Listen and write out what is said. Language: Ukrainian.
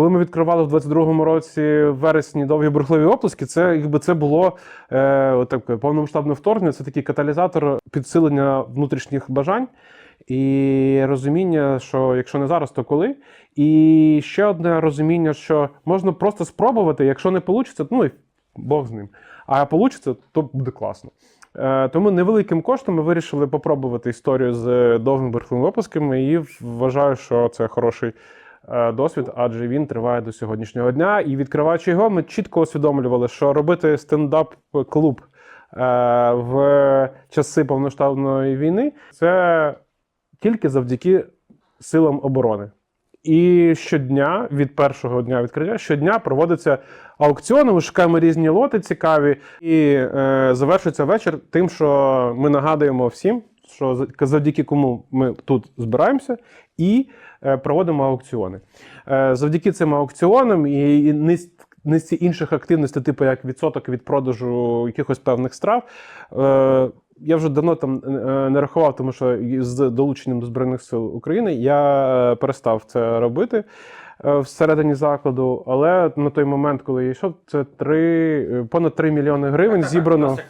коли ми відкривали в 22-му році в вересні довгі бурхливі оплески, це якби це було е, таке повномасштабне вторгнення. Це такий каталізатор підсилення внутрішніх бажань і розуміння, що якщо не зараз, то коли. І ще одне розуміння, що можна просто спробувати, якщо не вийде, ну і Бог з ним. А вийде, то буде класно. Е, Тому невеликим коштом ми вирішили попробувати історію з довгими бурхливими оплесками, і вважаю, що це хороший е, досвід, адже він триває до сьогоднішнього дня. І відкриваючи його, ми чітко усвідомлювали, що робити стендап-клуб е, в часи повноштабної війни це тільки завдяки силам оборони. І щодня, від першого дня відкриття, щодня проводиться аукціони. Ми шукаємо різні лоти цікаві, і е, завершується вечір тим, що ми нагадуємо всім, що завдяки кому ми тут збираємося, і е, проводимо аукціони. Е, завдяки цим аукціонам і, низці інших активностей, типу як відсоток від продажу якихось певних страв. Е, я вже давно там не рахував, тому що з долученням до Збройних сил України я перестав це робити всередині закладу. Але на той момент, коли я йшов, це три, е, понад 3 мільйони гривень зібрано.